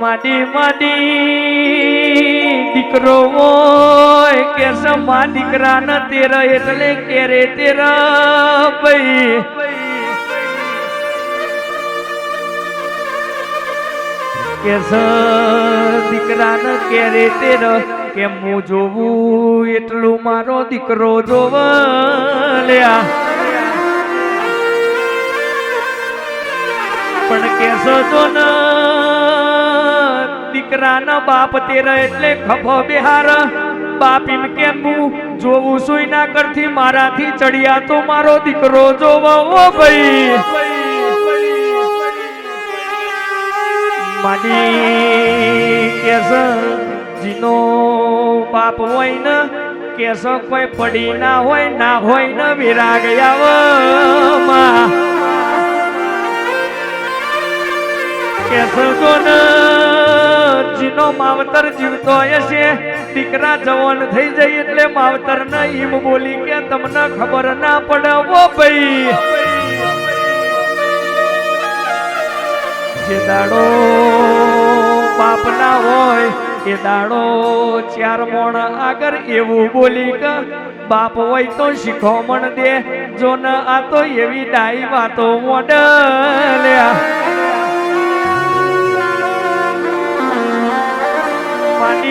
માડી માડી દીકરો હોય કે સમા દીકરા ન તેર એટલે કેરે તેર ભાઈ. કે દીકરા ન કેરે તેર, કે હું જોવું એટલું મારો દીકરો જોવ લ્યા પણ કેસો તો ન દીકરાના બાપ તેરા એટલે ખભો બિહાર. બાપીન કેમ જોવું સુઈ ના કરથી મારાથી ચડિયા તો મારો દીકરો જોવો ભાઈ. માની કેસ જીનો બાપ હોય ને કેસ કોઈ પડી ના હોય ના હોય ને વિરાગ આવમાં કેસતો ન જીનો માવતર જીવતો હશે દીકરા જવાન થઈ જાય એટલે માવતર ને ઈમ બોલી કે તમને ખબર ના પડે. ભાઈ. જે દાડો બાપ ના હોય, એ દાડો ચાર મોણ આગળ એવું બોલી કે, બાપ હોય તો શીખો મણ દે, જો ન આ તો એવી ડાઈ વાતો મોડલ્યા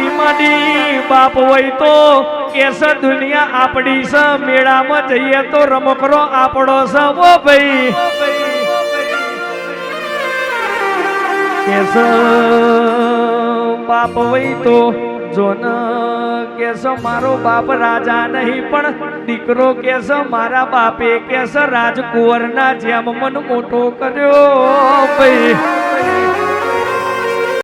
માડી બાપ હોય તો કેસ દુનિયા આપડી સ, મેળામાં જઈએ તો રમકડો આપડો સ. ઓ ભાઈ. કેસ બાપ હોય તો જોન કેસ મારો બાપ રાજા નહીં, પણ દીકરો કેસ મારા બાપે કેસ રાજકુંવરના જેમ મન મોટો કર્યો. ભાઈ.